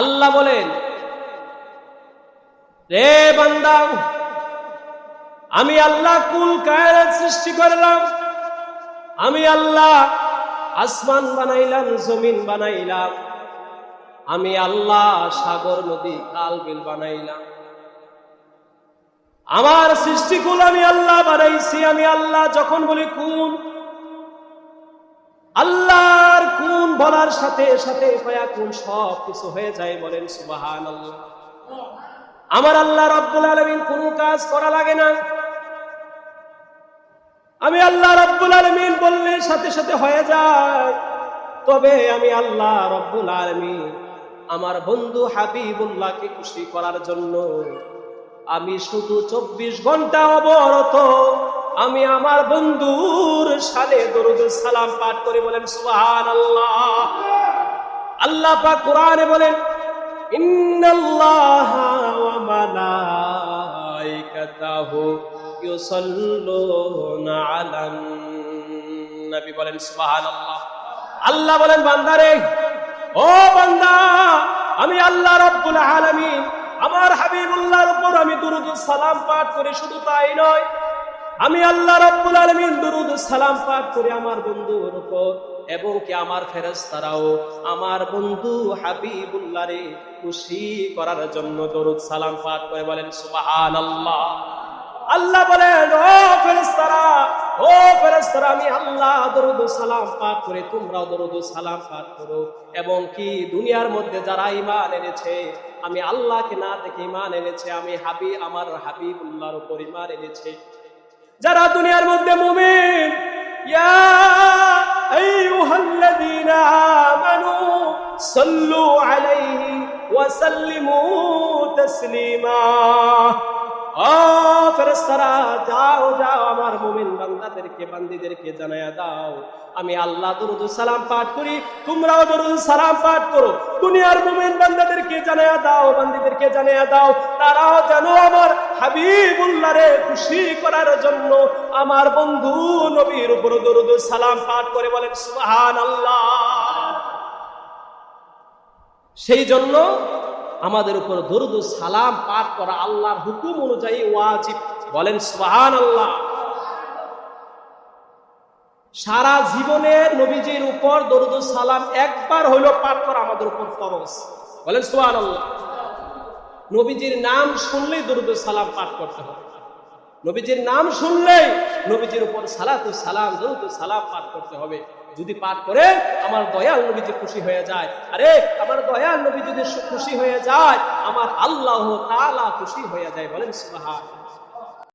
আল্লাহ বলেন, রে বান্দা, আমি আল্লাহ কুল কায়নাত সৃষ্টি করলাম। আমি আল্লাহ আসমান বানাইলাম, জমিন বানাইলাম। আমি আল্লাহ সাগর, নদী কাল বিল বানাইলাম। আমার সৃষ্টিকুল আমি আল্লাহ বানাইছি, আমি আল্লাহ যখন বলি কোন আল্লাহর কোন বলার সাথে সাথে কয়া সব কিছু হয়ে যায় বলেন সুবাহান আমার আল্লাহ রব্বুল আলমিন কোন কাজ করা লাগে না। আমি আল্লাহ রব্বুল আলমিন বললে সাথে সাথে হয়ে যায়। তবে আমি আল্লাহ রব্বুল আলমিন আমার বন্ধু হাবিবুল্লাহকে খুশি করার জন্য আমি শুধু চব্বিশ ঘণ্টা অবরত আমি আমার বন্ধুর সালে দরুদ সালাম পাঠ করে বলেন সুবহান আল্লাহ আল্লাহ পাক কোরআনে বলেন, ইন্নাল্লাহ ওয়া মালাইকাতাহু ইউসাল্লুনা আলান, নবী বলেন, সুবহানাল্লাহ। আল্লাহ বলেন, বান্দারে, ও বান্দা, আমি আল্লাহ রাব্বুল আলামিন, আমার হাবিবুল্লাহর উপর আমি দুরুদ সালাম পাঠ করে, শুধু তাই নয় আমি আল্লাহ রাব্বুল আলামিন দুরুদ সালাম পাঠ করে আমার বন্ধুর উপর, এবং কি আমার ফেরেশতারাও আমার বন্ধু হাবিবুল্লাহরে খুশি করার জন্য দরুদ সালাম পাঠ করে বলেন, সুবহানাল্লাহ। আল্লাহ বলেন, ও ফেরেশতারা ও ফেরেশতারা, আমি আল্লাহ দরুদ সালাম পাঠ করে, তোমরাও দরুদ সালাম পাঠ করো। এবং কি দুনিয়ার মধ্যে যারা ঈমান এনেছে, আমি আল্লাহকে না দেখে ঈমান এনেছে, আমি হাবি, আমার হাবিবুল্লাহর উপর ঈমান এনেছে। যারা দুনিয়ার মধ্যে মুমিন ইয়া আইয়ুহাল্লাযীনা আমানু সাল্লু আলাইহি ওয়া সাল্লিমু তাসলিমা। ও ফেরেশতারা, যাও যাও, আমার মুমিন বান্দাদেরকে, বান্দীদেরকে জানায়া দাও। আমি আল্লাহ দরুদ সালাম পাঠ করি, তোমরাও দরুদ সালাম পাঠ করো। দুনিয়ার মুমিন বান্দাদেরকে জানায়া দাও, বান্দীদেরকে জানায়া দাও। তারাও যেন আমার হাবিবুল্লাহরে খুশি করার জন্য আমার বন্ধু নবীর উপর দরুদ সালাম পাঠ করে বলেন, সুবহানাল্লাহ। সেই জন্য আমাদের উপর দরুদ সালাম পাঠ করা আল্লাহর হুকুম অনুযায়ী ওয়াজিব। বলেন সোহান আল্লাহ সারা জীবনে নবীজির উপর দরুদ সালাম একবার হইল পাঠ করা আমাদের উপর ফরজ। বলেন সোহান আল্লাহ নবীজির নাম শুনলেই দরুদ সালাম পাঠ করতে হবে। নবীজির নাম শুনলেই নবীজির উপর সালাতু সালাম দরুদ সালাম পাঠ করতে হবে। যদি পাঠ করে, আমার দয়াল নবীজি খুশি হয়ে যায়। আরে, আমার দয়াল নবী যদি খুশি হয়ে যায়, আমার আল্লাহ তালা খুশি হয়ে যায় বলেন সুবহান